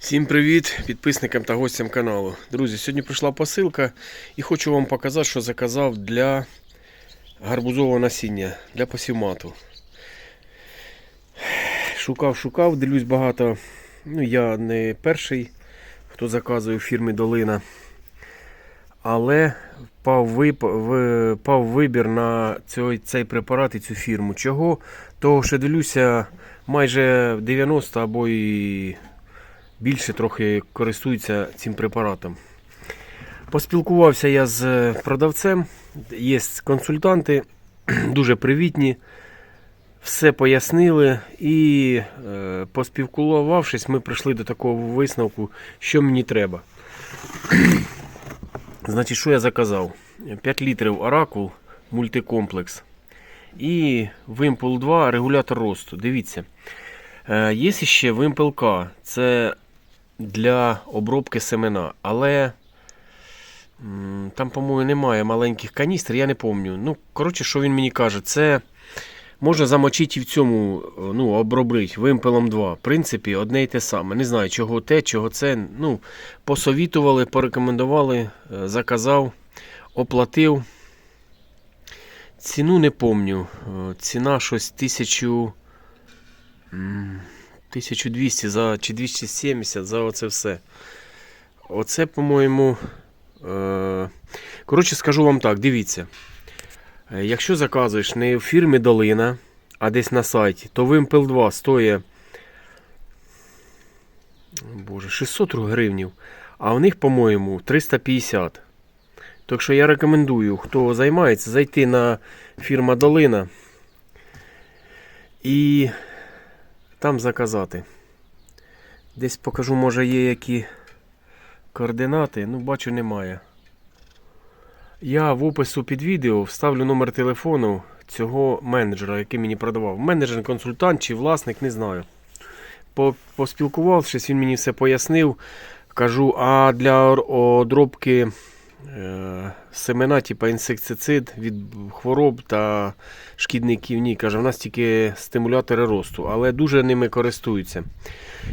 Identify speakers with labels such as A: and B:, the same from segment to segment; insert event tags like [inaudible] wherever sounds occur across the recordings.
A: Всім привіт підписникам та гостям каналу. Друзі, сьогодні прийшла посилка і хочу вам показати, що заказав для гарбузового насіння, для посівмату. Шукав, шукав, дивлюсь багато. Ну, я не перший, хто заказує в фірмі Долина. Але впав, вип... в- впав вибір на цей, цей препарат і цю фірму. Чого? Того, що дивлюся, майже 90 або і більше трохи користуються цим препаратом. Поспілкувався я з продавцем, є консультанти, [clears throat] дуже привітні, все пояснили і е, поспілкувавшись, ми прийшли до такого висновку, що мені треба. [clears throat] Значить, що я заказав? 5 літрів Оракул мультикомплекс і Вимпул 2 регулятор росту. Дивіться. Е, Є ще Вимпел К. Це для обробки семена. Але там, по-моєму, немає маленьких каністр, я не пам'ятаю. Ну, коротше, що він мені каже, це можна замочити і в цьому, е, ну, обробити вимпелом 2. В принципі, одне й те саме. Не знаю, чого те, чого це. Ну, посовітували, порекомендували, е, заказав, оплатив. Ціну не помню. Е, Ціна щось тисячу. М, 1200 за, чи 270 за оце все. Оце, по-моєму. Е... Коротше, скажу вам так, дивіться. Е, Якщо заказуєш не в фірмі Долина, а десь на сайті, то Вимпел 2 стоїть Боже, 600 гривнів. А у них, по-моєму, 350. Так що я рекомендую, хто займається, зайти на фірма Долина і там заказати. Десь покажу, може є які координати. Ну, бачу, немає. Я в опису під відео вставлю номер телефону цього менеджера, який мені продавав. Менеджер, консультант чи власник, не знаю. Поспілкувавшись, він мені все пояснив. Кажу, а для одробки е, семена, типу інсектицид від хвороб та шкідників. Ні, каже, в нас тільки стимулятори росту, але дуже ними користуються.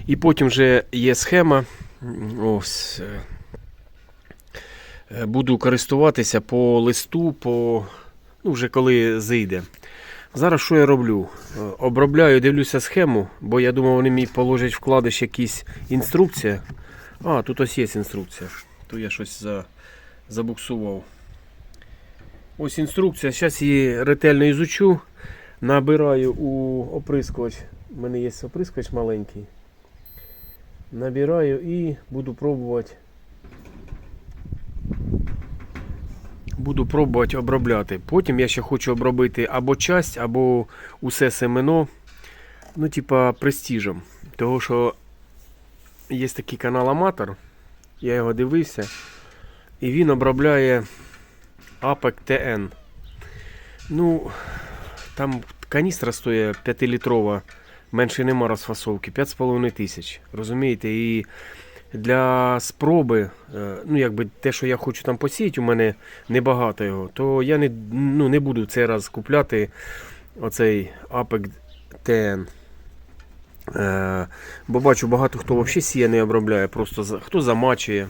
A: І потім вже є схема. Ось. е, Буду користуватися по листу, по, ну, вже коли зайде. Зараз що я роблю? Е, Обробляю, дивлюся схему, бо я думав, вони мені положать вкладиш якісь інструкція. А, тут ось є інструкція. То я щось за, забуксував. Ось інструкція. Зараз її ретельно ізучу. Набираю у оприскувач. У мене є оприскувач маленький. Набираю і буду пробувати. Буду пробувати обробляти. Потім я ще хочу обробити або часть, або усе семено. Ну, типа престижем. Того що є такий канал Аматор. Я його дивився. І він обробляє APEC TN. Ну, там каністра стоїть 5-літрова, менше нема розфасовки, 5,5 тисяч. Розумієте? І для спроби, е, ну якби те, що я хочу там посіяти, у мене небагато його, то я не, ну, не буду цей раз купляти оцей APEC TN. Е, бо бачу, багато хто взагалі сіє не обробляє, просто хто замачує.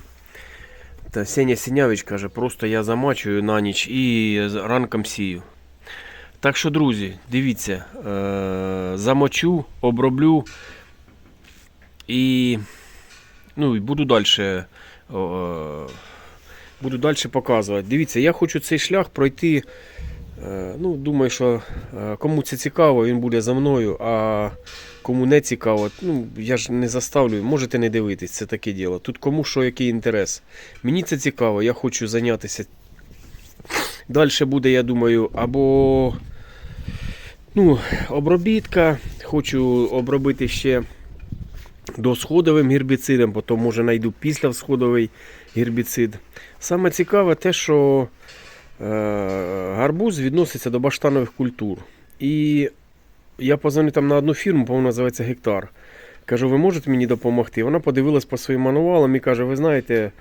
A: Та Сеня Сінявич каже, просто я замачую на ніч і ранком сію. Так що, друзі, дивіться, е, замочу, оброблю і, ну, і буду далі. Буду далі показувати. Дивіться, я хочу цей шлях пройти. Е, Ну, думаю, що е, кому це цікаво, він буде за мною, а кому не цікаво, ну, я ж не заставлю, можете не дивитись, це таке діло. Тут кому що який інтерес. Мені це цікаво, я хочу зайнятися. Далі буде, я думаю, або ну, обробітка. Хочу обробити ще досходовим гербіцидом, потім може знайду післявсходовий гербіцид. Саме цікаве те, що гарбуз відноситься до баштанових культур. І я позвонив там на одну фірму, по-моєму, називається Гектар. Кажу, ви можете мені допомогти? Вона подивилась по своїм мануалам і каже: ви знаєте,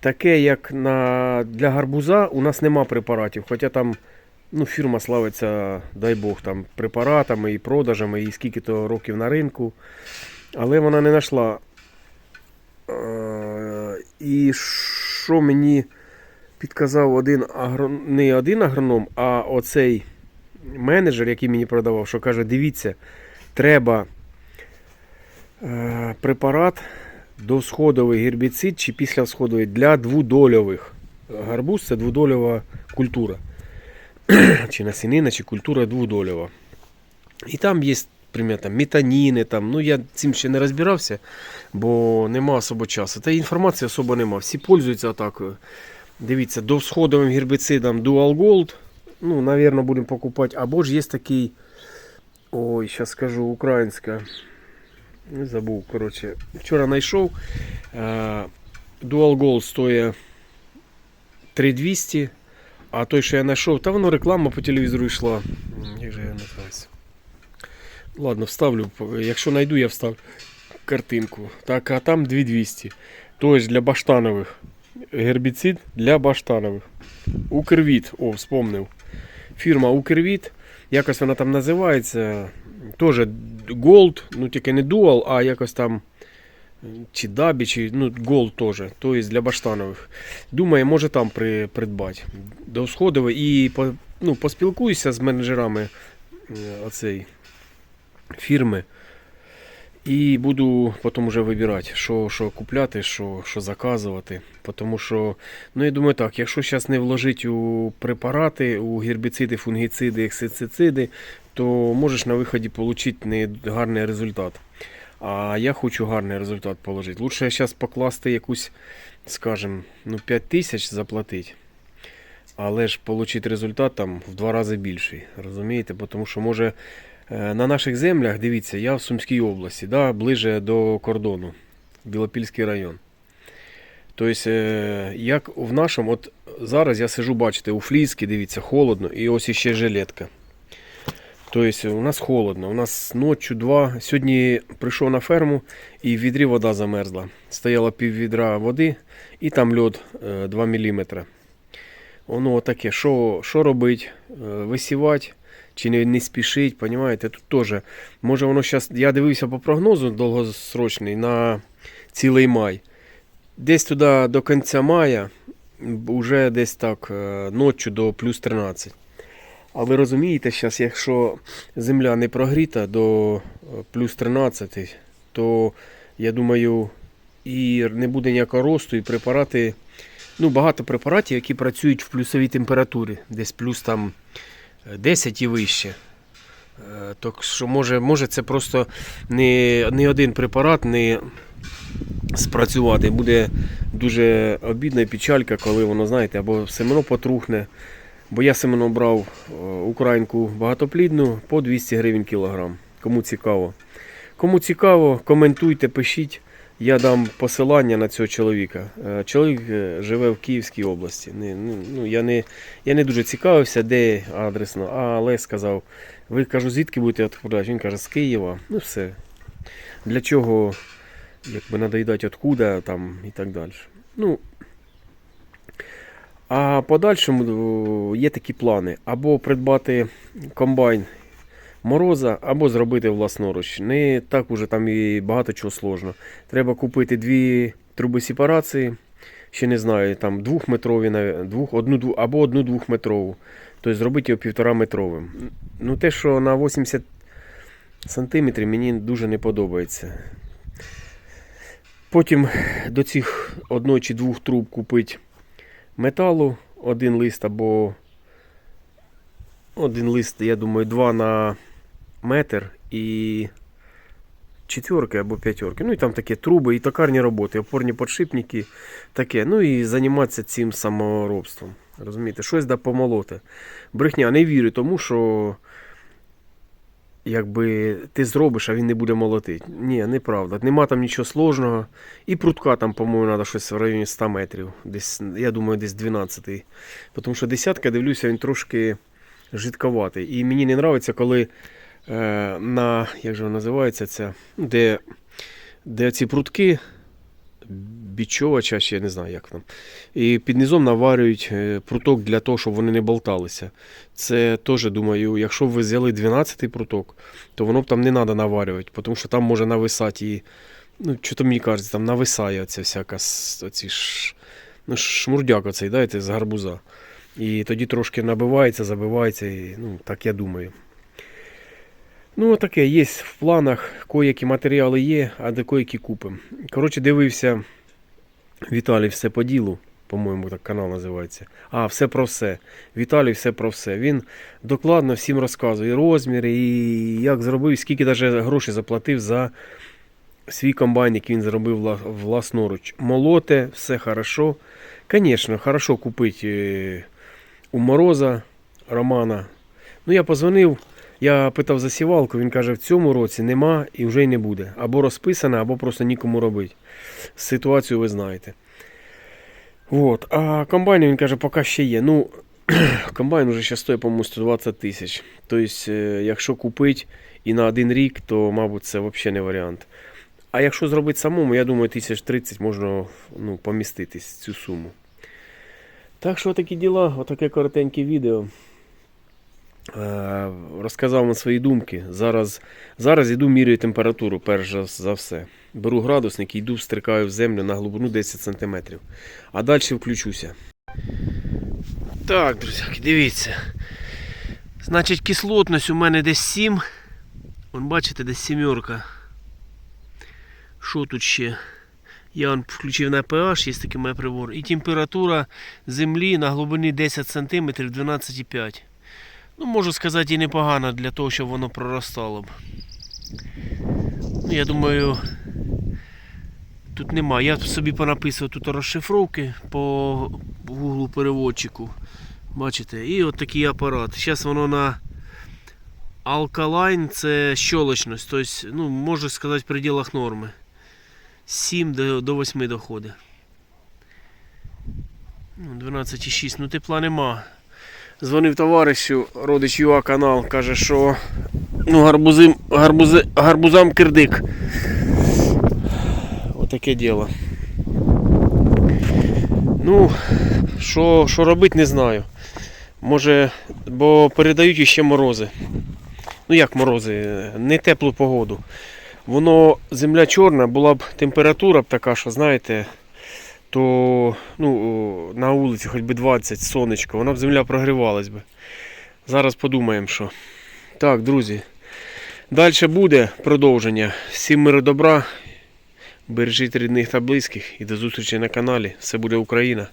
A: таке, як на, для гарбуза, у нас нема препаратів. Хоча там ну, фірма славиться, дай Бог, там препаратами і продажами, і скільки то років на ринку. Але вона не знайшла І що мені підказав один агрон... не один агроном, а оцей менеджер, який мені продавав, що каже: дивіться, треба е, препарат досходовий гербіцид чи післясходовий для двудольових. Гарбуз це двудольова культура. [clears throat] чи насінина, чи культура двудольова. І там є, там, метаніни, там, ну я цим ще не розбирався, бо нема особо часу. Та інформації особо нема. Всі пользуються атакою. Дивіться, довсходовим гербіцидом Dual Gold. Ну, навірно, будемо покупати. Або ж є такий. Ой, зараз скажу українська. Не забув, коротше. Вчора знайшов. Е, Dual Gold стоїть 3200. А той, що я знайшов, та воно реклама по телевізору йшла. М, Як же я називаюся? Ладно, вставлю. Якщо знайду, я вставлю картинку. Так, а там 2200. Тобто для баштанових. Гербіцид для баштанових. Укрвіт, о, вспомнив. Фірма Укрвіт. Якось вона там називається. Теж Gold, ну тільки не Dual, а якось там. Чи Дабі, чи ну, Gold теж. Тобто для баштанових. Думаю, може там при, придбати. До сходової. І по, ну, поспілкуюся з менеджерами е, оцей фірми. І буду потім вже вибирати, що, що купляти, що, що заказувати. Тому що, ну я думаю так, якщо зараз не вложити у препарати, у гербіциди, фунгіциди, ексицициди, то можеш на виході отримати не гарний результат. А я хочу гарний результат положити. Лучше зараз покласти якусь, скажімо, ну 5 тисяч заплатити. Але ж отримати результат там в два рази більший. Розумієте? Тому що може на наших землях, дивіться, я в Сумській області, да, ближе до кордону, Білопільський район. Тобто, е, як в нашому, от зараз я сижу, бачите, у фліски, дивіться, холодно, і ось іще жилетка. Тобто у нас холодно, у нас ночі два. Сьогодні прийшов на ферму і в відрі вода замерзла. Стояло пів відра води і там льод 2 мм. Воно таке, що, що робить? Е, Висівати чи не, не спішить, понімаєте? Тут теж. Може воно зараз. Я дивився по прогнозу довгосрочний на цілий май. Десь туди до кінця мая, вже десь так е, ночі до плюс 13. А ви розумієте, зараз, якщо земля не прогріта до е, плюс 13, то я думаю, і не буде ніякого росту, і препарати. Ну, багато препаратів, які працюють в плюсовій температурі, десь плюс там 10 і вище. Е, Так що може, може це просто не, не один препарат не спрацювати. Буде дуже обідна печалька, коли воно, знаєте, або семено потрухне. Бо я семено брав е, українку багатоплідну по 200 гривень кілограм. Кому цікаво. Кому цікаво, коментуйте, пишіть. Я дам посилання на цього чоловіка. Е, Чоловік е, живе в Київській області. Ну, я, не, я не дуже цікавився, де адресно, але сказав, ви кажу, звідки будете відправляти? Він каже, з Києва. Ну все. Для чого якби надоїдати откуда там і так далі. Ну, а подальшому о, є такі плани: або придбати комбайн мороза, або зробити власноруч. Не так уже там і багато чого сложно. Треба купити дві труби сепарації, ще не знаю, там двохметрові, двох, одну, або одну двохметрову. Тобто зробити його півтора метровим. Ну, те, що на 80 сантиметрів мені дуже не подобається. Потім до цих одної чи двох труб купити металу, один лист або один лист, я думаю, 2 на метр і четверки або п'ятерки. Ну і там такі труби, і токарні роботи, опорні подшипники, таке. Ну і займатися цим саморобством. Розумієте, щось да помолоти. Брехня, не вірю тому, що якби ти зробиш, а він не буде молотити. Ні, неправда. Нема там нічого сложного. І прутка там, по-моєму, треба щось в районі 100 метрів. Десь, я думаю, десь 12. Тому що десятка, дивлюся, він трошки жидковатий. І мені не подобається, коли на, як же називається це, ну, де, де ці прутки. Бічовача, ще я не знаю, як там. І під низом наварюють е, пруток для того, щоб вони не болталися. Це теж, думаю, якщо б ви взяли 12-й пруток, то воно б там не треба наварювати, тому що там може нависати і ну, що то мені кажеться, там нависає оця всяка оці ж, ну, шмурдяк оцей, дайте, з гарбуза. І тоді трошки набивається, забивається, і, ну, так я думаю. Ну, таке, є в планах, коякі матеріали є, а де коякі купимо. Коротше, дивився Віталій все по ділу, по-моєму, так канал називається. А, все про все. Віталій все про все. Він докладно всім розказує розміри, і як зробив, скільки навіть грошей заплатив за свій комбайн, який він зробив власноруч. Молоте, все хорошо. Звісно, хорошо купити е, у Мороза Романа. Ну, я позвонив, я питав за сівалку, він каже, в цьому році нема і вже й не буде. Або розписана, або просто нікому робити. Ситуацію ви знаєте. От. А комбайн, він каже, поки ще є. Ну, [clears throat] комбайн уже зараз стоїть, по-моєму, 120 тисяч. Тобто, е, якщо купити і на один рік, то, мабуть, це взагалі не варіант. А якщо зробити самому, я думаю, 1030 можна ну, поміститись цю суму. Так що такі діла, отаке коротеньке відео. Е, розказав вам свої думки. Зараз, зараз іду міряю температуру, перш за- все. Беру градусник і йду встрикаю в землю на глибину 10 см. А далі включуся. Так, друзяки, дивіться. Значить, кислотність у мене десь 7. Вон бачите, десь сімерка. Що тут ще? Я он включив на pH, є такий мій прибор. І температура землі на глибині 10 см 12,5. Ну, можу сказати, і непогано для того, щоб воно проростало б. Ну, я думаю, тут нема. Я собі понаписував тут розшифровки по гуглу переводчику. Бачите? І от такий апарат. Зараз воно на алкалайн це щолочність. Тобто, ну, можу сказати, в пределах норми. 7 до, до 8 доходить. Ну, 12,6. Ну тепла нема. Дзвонив товаришу, родич ЮА канал, каже, що ну, гарбузи, гарбузи, гарбузам кирдик. Отаке діло. Ну, що, що робити, не знаю. Може, бо передають іще морози. Ну як морози, не теплу погоду. Воно земля чорна, була б температура б така, що знаєте, то ну, на вулиці хоч би 20 сонечко, вона б земля прогрівалась би. Зараз подумаємо, що. Так, друзі. Далі буде продовження. Всім миру добра. Бережіть рідних та близьких і до зустрічі на каналі. Все буде Україна.